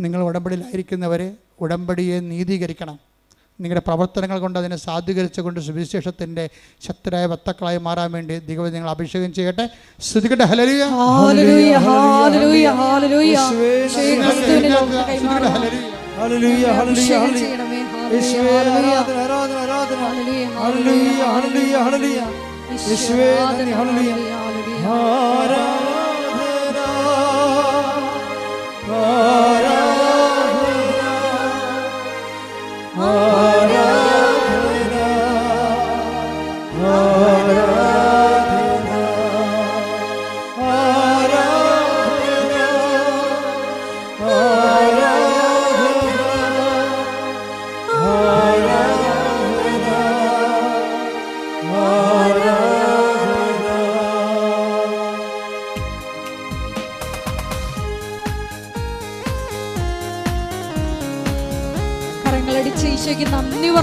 നിങ്ങൾ ഉടമ്പടിയിലായിരിക്കുന്നവരെ ഉടമ്പടിയെ നീതീകരിക്കണം. നിങ്ങളുടെ പ്രവർത്തനങ്ങൾ കൊണ്ട് അതിനെ സാധൂകരിച്ചുകൊണ്ട് സുവിശേഷത്തിന്റെ ശക്തരായ വക്താക്കളായി മാറാൻ വേണ്ടി ദൈവം നിങ്ങൾ അഭിഷേകം ചെയ്യട്ടെ. ശ്രുതികട്ടെ ഹലരിയ ഹല്ലേലൂയ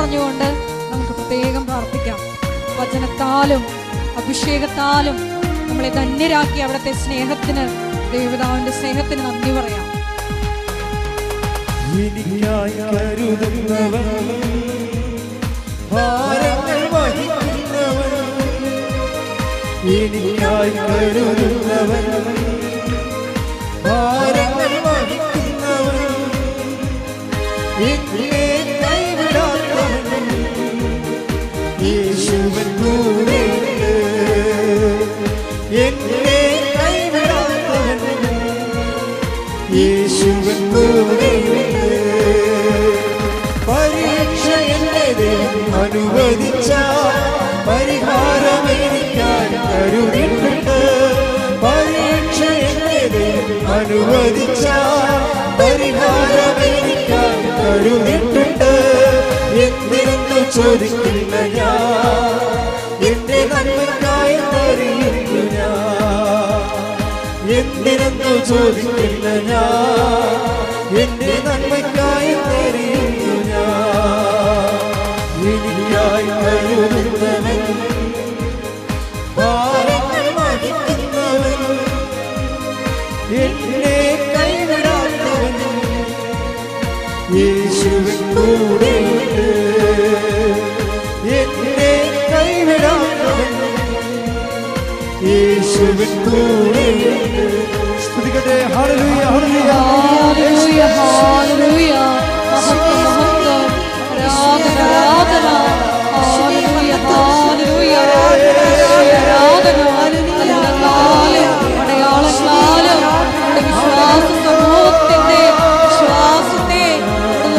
പറഞ്ഞുകൊണ്ട് നമുക്ക് പ്രത്യേകം പ്രാർത്ഥിക്കാം. വചനത്താലും അഭിഷേകത്താലും നമ്മളെ ധന്യരാക്കി അവിടുത്തെ സ്നേഹത്തിന് ദേവതാവിന്റെ സ്നേഹത്തിന് നന്ദി പറയാം. എനിക്കായി കരുതുന്നവൻ ഭാരങ്ങൾ വഹിക്കുന്നവൻ എനിക്കായി കരുതുന്നവൻ ഭാരങ്ങൾ വഹിക്കുന്നവൻ എന്നെ കൈവിടാത്തവൻ இயேசுவின் கூட என் ചോദിക്കില്ല ഞാൻ. എന്റെ നന്മക്കായി അറിയുന്നു ഞാൻ. എന്തിനെന്തോ ചോദിക്കില്ല ഞാൻ. എന്റെ നന്മയ്ക്കായി സ്തുതിക്കട്ടെ. Hallelujah hallelujah. Hallelujah hallelujah. മഹത്വം മഹത്വം. ആരാധന ആരാധന. Hallelujah hallelujah. ആരാധന അത്ഭുതങ്ങളാലും അടയാളങ്ങളാലും. നമ്മുടെ വിശ്വാസ സമൂഹത്തിന്റെ വിശ്വാസത്തെ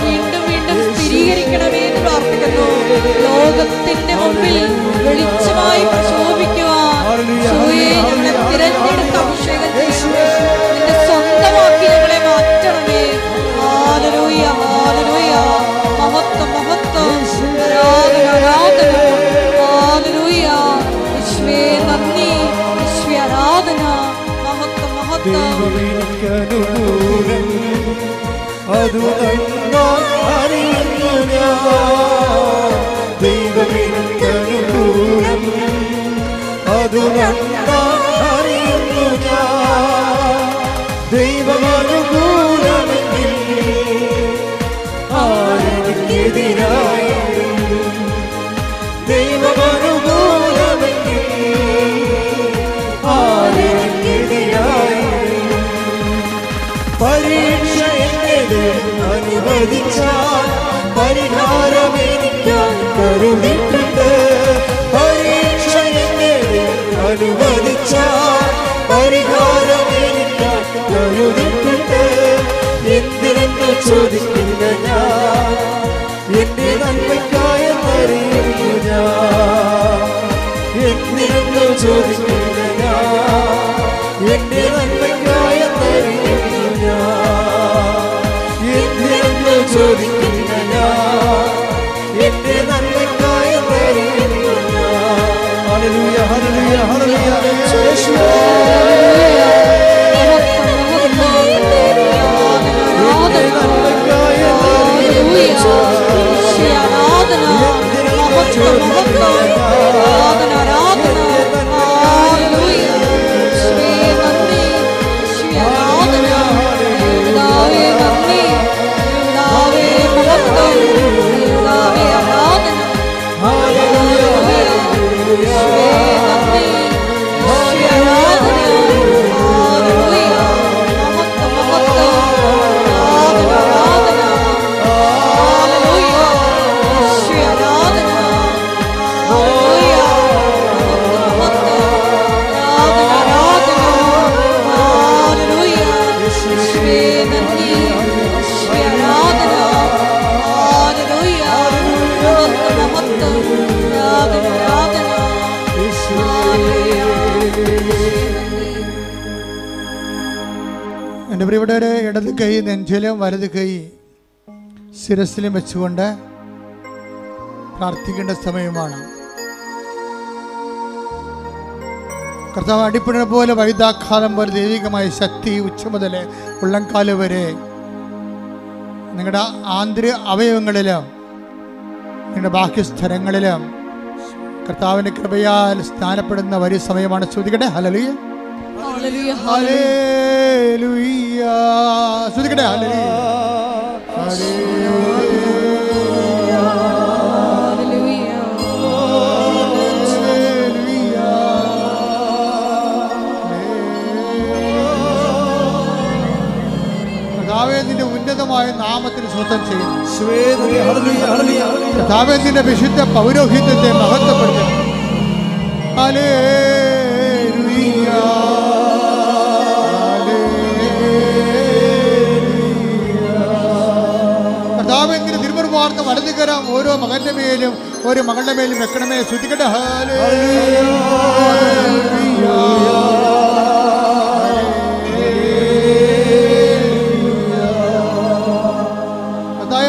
വീണ്ടും വീണ്ടും സ്ഥിരീകരിക്കണമേ ലോകത്തിന്റെ മുമ്പിൽ വെളിച്ചമായി ഞങ്ങളെ തിരഞ്ഞെടുത്ത് അഭിഷേകം ചെയ്യണമേ നിന്റെ സ്വന്തമാക്കി ഞങ്ങളെ മാറ്റണമേ. ഹാലലൂയ ഹാലലൂയ മഹത്വം മഹത്വം. ആരാധന ആരാധന. ഹാലലൂയ വിശ്വേ നന്ദി. വിശ്വ ആരാധന. മഹത്വം മഹത്വം. അത് നന്നായി അനുവദിച്ചാൽ പരിഹാരം 怎么不可 കൈ നെഞ്ചിലും വലത് കൈ ശിരസിലും വെച്ചുകൊണ്ട് പ്രാർത്ഥിക്കേണ്ട സമയമാണ്. കർത്താവ് അടിപ്പിടിനെ പോലെ വൈദാഘാതം പോലെ ദൈവികമായ ശക്തി ഉച്ച മുതൽ ഉള്ളംകാൽ വരെ നിങ്ങളുടെ ആന്തരിക അവയവങ്ങളിലും നിങ്ങളുടെ ബാക്കി സ്ഥലങ്ങളിലും കർത്താവിന്റെ കൃപയാൽ സ്നാനപ്പെടുന്ന വലിയ സമയമാണ്. ചോദിക്കട്ടെ ഹലലിയ ശ്രദ്ധിക്കട്ടെ ഹല്ലേലൂയ ഹല്ലേലൂയ ഹല്ലേലൂയ കർത്താവേ നിന്റെ ഉന്നതമായ നാമത്തിന് സ്വന്തം ചെയ്യുന്നു. നിന്റെ വിശുദ്ധ പൗരോഹിത്യത്തെ മഹത്വപ്പെടുത്തുന്നു. ഹല്ലേലൂയ. തിരുമുറുമാർന്ന വലതുകരം ഓരോ മകന്റെ മേലും ഒരു മകളുടെ മേലും വെക്കണമേ. ശ്രദ്ധിക്കട്ടെ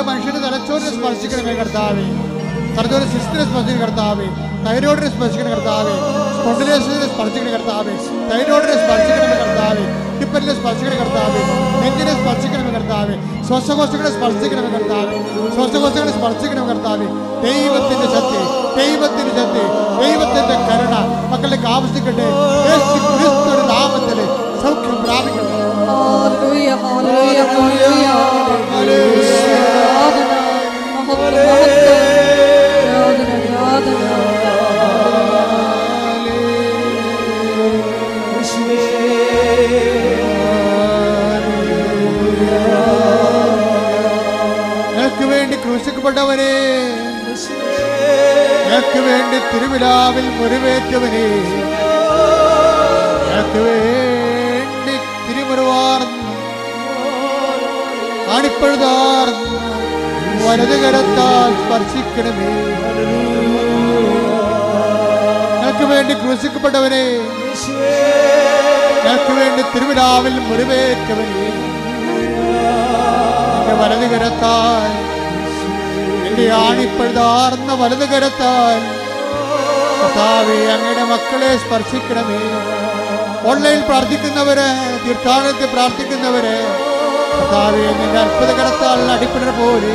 മനുഷ്യന്റെ തലച്ചോറിനെ സ്പർശിക്കണമേ കർത്താവേ. തലച്ചോറ് സിസ്റ്റിനെ സ്പർശിക്കണ കർത്താവേ. തൈറോയിഡിനെ സ്പർശിക്കണ കർത്താവേ. സ്പോണ്ടിലേഷനെ സ്പർശിക്കണ കർത്താവേ. തൈറോയിഡിനെ സ്പർശിക്കണമേ കർത്താവേ. ടിപ്പലിനെ സ്പർശിക്കുന്ന കർത്താവ്. നെഞ്ചിനെ സ്പർശിക്കണമേ കർത്താവ്. ശ്വാസകോശങ്ങളെ സ്പർശിക്കണമേ കർത്താവ്. ശ്വാസകോശങ്ങളെ സ്പർശിക്കണമേ കർത്താവ്. ദൈവത്തിന്റെ ശക്തി ദൈവത്തിന്റെ ശക്തി ദൈവത്തിന്റെ കരുണ മക്കളിലേക്ക് ആവശ്യിക്കട്ടെ നാമത്തിൽ സൗഖ്യം പ്രാപിക്കട്ടെ. തിരുവിലാവിൽ മുറിവേറ്റവനെ. ഞങ്ങൾക്ക് വേണ്ടി തിരുമുറിവാർന്ന് അണിപ്പഴുതാർന്ന് വലത് കരത്താൽ സ്പർശിക്കണമേ. ഞങ്ങൾക്ക് വേണ്ടി ക്രൂശിക്കപ്പെട്ടവനെ. ഞങ്ങൾക്ക് വേണ്ടി തിരുവിലാവിൽ മുറിവേറ്റവനെ. എന്റെ വലത് കരത്താൽ എന്റെ ആണിപ്പഴുതാർന്ന വലത് കരത്താൽ കർത്താവേ അങ്ങയുടെ മക്കളെ സ്പർശിക്കണമേ. ഓൺലൈൻ പ്രാർത്ഥിക്കുന്നവര് തീർത്ഥാടനത്തിൽ പ്രാർത്ഥിക്കുന്നവര് കർത്താവെ നിന്റെ അത്ഭുത കരത്താൽ അടിപ്പിടർ പോലെ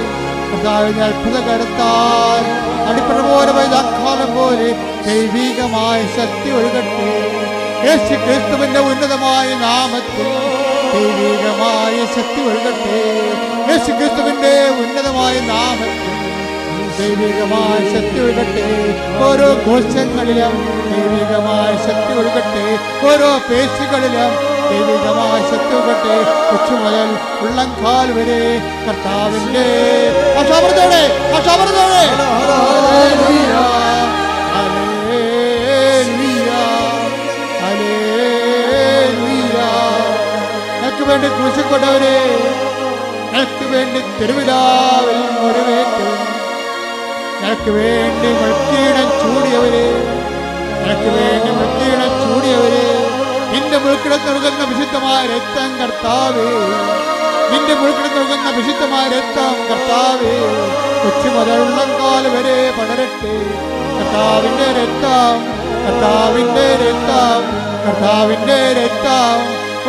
കർത്താവിന്റെ അത്ഭുത കരത്താൽ അടിപ്പിടർ പോലെ വൈദാഖാലം പോലെ ദൈവികമായ ശക്തി ഒഴുകട്ടെ. യേശു ക്രിസ്തുവിന്റെ ഉന്നതമായ നാമത്തിൽ ദൈവികമായ ശക്തി ഒഴുകട്ടെ. യേശു ക്രിസ്തുവിന്റെ ഉന്നതമായ നാമത്തിൽ ദൈവികമായ ശക്തി ഒഴുകട്ടെ. ഓരോ കോശങ്ങളിലും ദൈവികമായ ശക്തി ഒഴുകട്ടെ. ഓരോ പേശികളിലും ദൈവികമായ ശക്തി ഒഴുകട്ടെ. കൊച്ചു മുതൽ ഉള്ളംകാൽ വരെ കർത്താവിന്റെ ഹല്ലേലൂയ. ഞങ്ങൾക്ക് വേണ്ടി ക്രൂശിക്കപ്പെട്ടവരെ ഞങ്ങൾക്ക് വേണ്ടി തെരുവിലാവിൽ മുറിവേറ്റു. വേണ്ടി മുൾക്കീടം ചൂടിയവരെ നിനക്ക് വേണ്ടി മുൾക്കീടം ചൂടിയവരെ നിന്റെ മുൾക്കിടം നൽകുന്ന വിശുദ്ധമായ രക്തം കർത്താവേ. നിന്റെ മുൾക്കിടം നൽകുന്ന വിശുദ്ധമായ രക്തം കർത്താവേ. കൊച്ചു മുതലുള്ളങ്കാൽ വരെ പടരട്ടെ. കർത്താവിന്റെ രക്തം കർത്താവിന്റെ രക്തം കർത്താവിന്റെ രക്തം.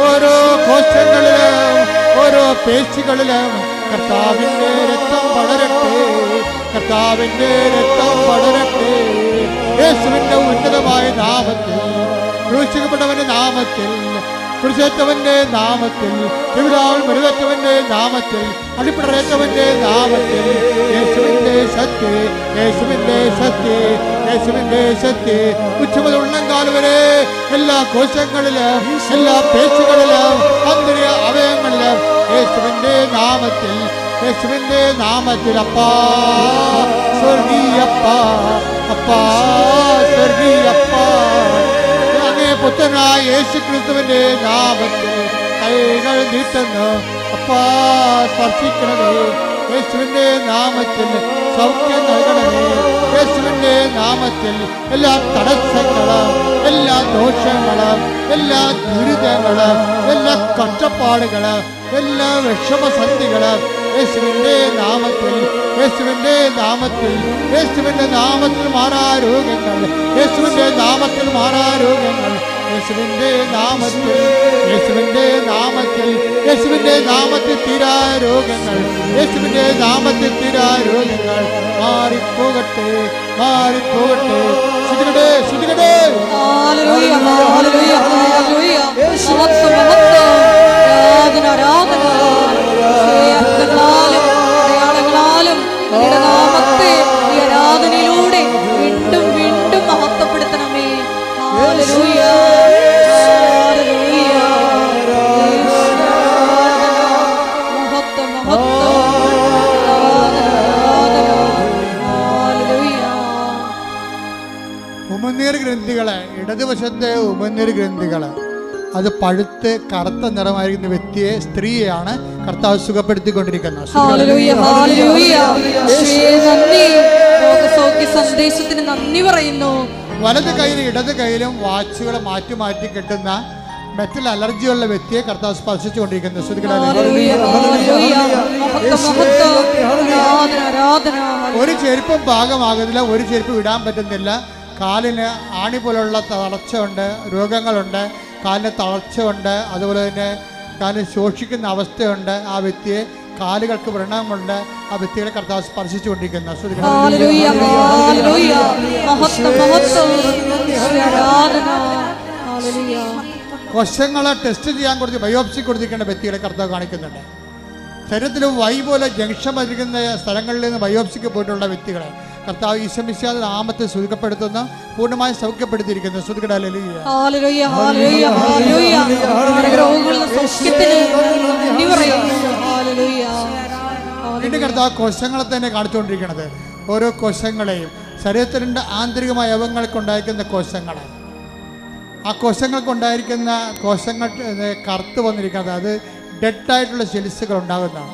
ഓരോ കോശങ്ങളിലും ഓരോ പേശികളിലും കർത്താവിന്റെ രക്തം പടരട്ടെ. കർത്താവിന്റെ രക്തം പടരട്ടെ. യേശുവിന്റെ ഉന്നതമായ നാമത്തിൽ ക്രൂശിക്കപ്പെട്ടവന്റെ നാമത്തിൽ കുറിച്ചേറ്റവന്റെ നാമത്തിൽ തിരുവിതാവൽ മുരുകറ്റവന്റെ നാമത്തിൽ അടിപ്പിടറേറ്റവന്റെ നാമത്തിൽ യേശുവിന്റെ ശക്തി യേശുവിന്റെ ശക്തി യേശുവിന്റെ ശക്തി. ഉച്ചമുതൽ ഉള്ളങ്കാൽ വരെ എല്ലാ കോശങ്ങളിലും എല്ലാ പേശുകളിലും അന്തരീയ അവയങ്ങളിലും യേശുവിന്റെ നാമത്തിൽ യേശുവിന്റെ നാമത്തിൽ അപ്പാ സ്വർഗീയപ്പ അപ്പാ സ്വർഗീയപ്പ. അങ്ങേ പുത്രനായ യേശു ക്രിസ്തുവിന്റെ നാമത്തിൽ കൈകൾ നീട്ടുന്നു. അപ്പാ സ്പർശിക്കണമേ. യേശുവിന്റെ നാമത്തിൽ സൗഖ്യം നൽകണമേ. യേശുവിന്റെ നാമത്തിൽ എല്ലാ തടസ്സങ്ങളും എല്ലാ ദോഷങ്ങളും എല്ലാ ദുരിതങ്ങളും എല്ലാ കഷ്ടപ്പാടുകളും എല്ലാ വിഷമസന്ധികളും യേശുവിന്റെ നാമത്തിൽ യേശുവിന്റെ നാമത്തിൽ യേശുവിന്റെ നാമത്തിൽ മാറാ രോഗങ്ങൾ യേശുവിന്റെ നാമത്തിൽ മാറാ രോഗങ്ങൾ. യേശുവിന്റെ നാമത്തിൽ യേശുവിന്റെ നാമത്തിൽ യേശുവിന്റെ നാമത്തിൽ തീരാ രോഗങ്ങൾ യേശുവിന്റെ നാമത്തിൽ തീരാ രോഗങ്ങൾ. മാറിപ്പോകട്ടെ മാറിപ്പോകട്ടെ. ശുചികടേ ശുചികടേ ആരാധന ആരാധന ഗ്രന്ഥികൾ ഇടതുവശത്തെ ഗ്രന്ഥികൾ അത് പഴുത്ത് കറുത്ത നിറമായിരിക്കുന്ന വ്യക്തിയെ സ്ത്രീയെയാണ് കർത്താവ് സുഖപ്പെടുത്തിക്കൊണ്ടിരിക്കുന്നത്. സന്ദേശത്തിന് നന്ദി പറയുന്നു. വലത് കയ്യിലും ഇടത് കയ്യിലും വാച്ചുകൾ മാറ്റി മാറ്റി കെട്ടുന്ന മെറ്റൽ അലർജിയുള്ള വ്യക്തിയെ കർത്താവ് സ്പർശിച്ചുകൊണ്ടിരിക്കുന്നു. ആരാധന ആരാധന. ഒരു ചെരുപ്പും ഭാഗമാകുന്നില്ല ഒരു ചെരുപ്പ് വിടാൻ പറ്റുന്നില്ല. കാലിന് ആണി പോലുള്ള തളർച്ചയുണ്ട് രോഗങ്ങളുണ്ട് കാലിന് തളർച്ചയുണ്ട് അതുപോലെ തന്നെ കാലിന് ശോഷിക്കുന്ന അവസ്ഥയുണ്ട്. ആ വ്യക്തിയെ കാലുകൾക്ക് വ്രണമുണ്ട്. ആ വ്യക്തികളെ കർത്താവ് സ്പർശിച്ചുകൊണ്ടിരിക്കുന്ന. കൊശങ്ങളെ ടെസ്റ്റ് ചെയ്യാൻ കൊടുത്ത് ബയോപ്സി കൊടുത്തിരിക്കേണ്ട വ്യക്തികളെ കർത്താവ് കാണിക്കുന്നുണ്ട്. ശരീരത്തിൽ വൈ പോലെ ജംഗ്ഷൻ വരുന്ന സ്ഥലങ്ങളിൽ നിന്ന് ബയോപ്സിക്ക് പോയിട്ടുള്ള വ്യക്തികളെ കർത്താവ് ഈശ്വമിശാദ നാമത്തെ സുഖപ്പെടുത്തുന്ന പൂർണമായി സൗഖ്യപ്പെടുത്തിയിരിക്കുന്നു. വീണ്ടും കർത്താവ് കോശങ്ങളെ തന്നെ കാണിച്ചുകൊണ്ടിരിക്കുന്നത് ഓരോ കോശങ്ങളെയും ശരീരത്തിന്റെ ആന്തരികമായ അവങ്ങൾക്ക് ഉണ്ടായിരിക്കുന്ന കോശങ്ങളെ ആ കോശങ്ങൾക്ക് ഉണ്ടായിരിക്കുന്ന കോശങ്ങൾ കറുത്ത് വന്നിരിക്കുന്നത്. അത് ഡെഡായിട്ടുള്ള സെൽസുകൾ ഉണ്ടാകുന്നതാണ്.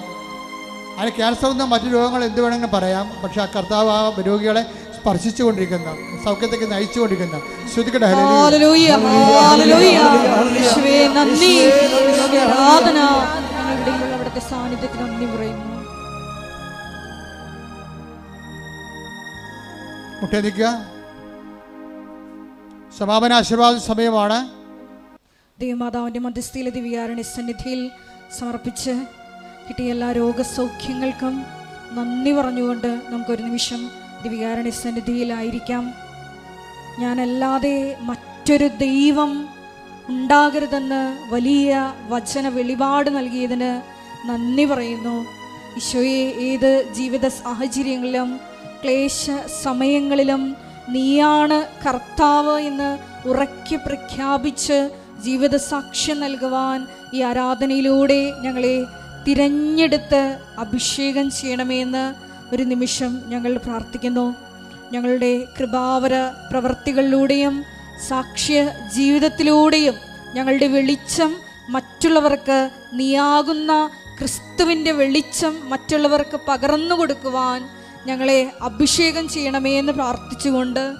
അതിന് ക്യാൻസർ എന്ന മറ്റു രോഗങ്ങൾ എന്ത് വേണമെങ്കിലും പറയാം. പക്ഷെ ആ കർത്താവ് ആ രോഗികളെ സ്പർശിച്ചുകൊണ്ടിരിക്കുന്ന സൗഖ്യത്തേക്ക് നയിച്ചുകൊണ്ടിരിക്കുന്ന. ശ്രുതിക്കട്ടെ സാന്നിധ്യത്തിന് നന്ദി. പറയുന്നു. മുട്ടേ നിൽക്കുക. സമാപന ആശീർവാദ സമയമാണ്. ദൈവമാതാവിന്റെ മധ്യസ്ഥയിലെ ദിവ്യാരണി സന്നിധിയിൽ സമർപ്പിച്ച് കിട്ടിയ എല്ലാ രോഗസൗഖ്യങ്ങൾക്കും നന്ദി പറഞ്ഞുകൊണ്ട് നമുക്കൊരു നിമിഷം ദിവികാരണി സന്നിധിയിലായിരിക്കാം. ഞാനല്ലാതെ മറ്റൊരു ദൈവം ഉണ്ടാകരുതെന്ന് വലിയ വചന വെളിപാട് നൽകിയതിന് നന്ദി പറയുന്നു. ഈശോയെ ഏത് ജീവിത സാഹചര്യങ്ങളിലും ക്ലേശ സമയങ്ങളിലും നീയാണ് കർത്താവ് എന്ന് ഉറക്കി പ്രഖ്യാപിച്ച് ജീവിത സാക്ഷ്യം നൽകുവാൻ ഈ ആരാധനയിലൂടെ ഞങ്ങളെ തിരഞ്ഞെടുത്ത് അഭിഷേകം ചെയ്യണമെന്ന് ഒരു നിമിഷം ഞങ്ങൾ പ്രാർത്ഥിക്കുന്നു. ഞങ്ങളുടെ കൃപാവര പ്രവർത്തികളിലൂടെയും സാക്ഷ്യ ജീവിതത്തിലൂടെയും ഞങ്ങളുടെ വെളിച്ചം മറ്റുള്ളവർക്ക് നീയാകുന്ന ക്രിസ്തുവിന്റെ വെളിച്ചം മറ്റുള്ളവർക്ക് പകർന്നു കൊടുക്കുവാൻ ഞങ്ങളെ അഭിഷേകം ചെയ്യണമേ എന്ന് പ്രാർത്ഥിച്ചുകൊണ്ട്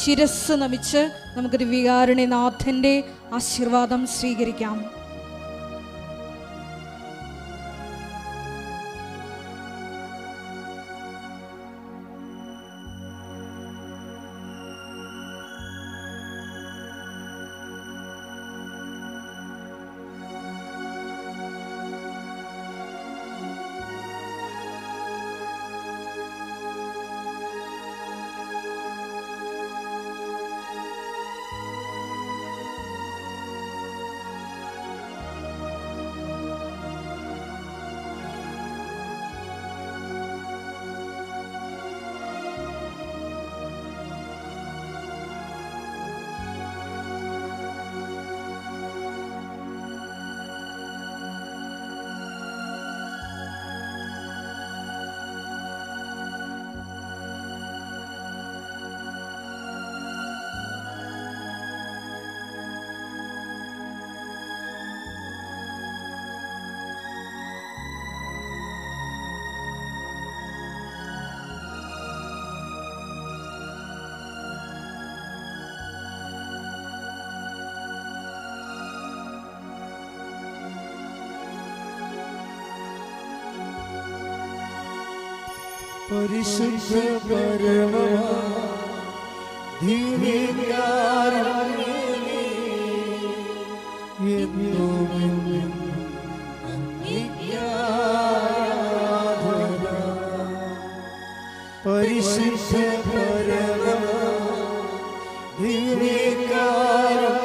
ശിരസ് നമിച്ച് നമുക്ക് ദിവ്യകാരുണ്യനാഥന്റെ ആശീർവാദം സ്വീകരിക്കാം. പരിശുദ്ധ പരമ ദിവ്യകാരുണ്യമേ, എന്നും എന്നും അങ്ങേക്കാരാധന. പരിശുദ്ധ പരമ ദിവ്യകാരുണ്യമേ,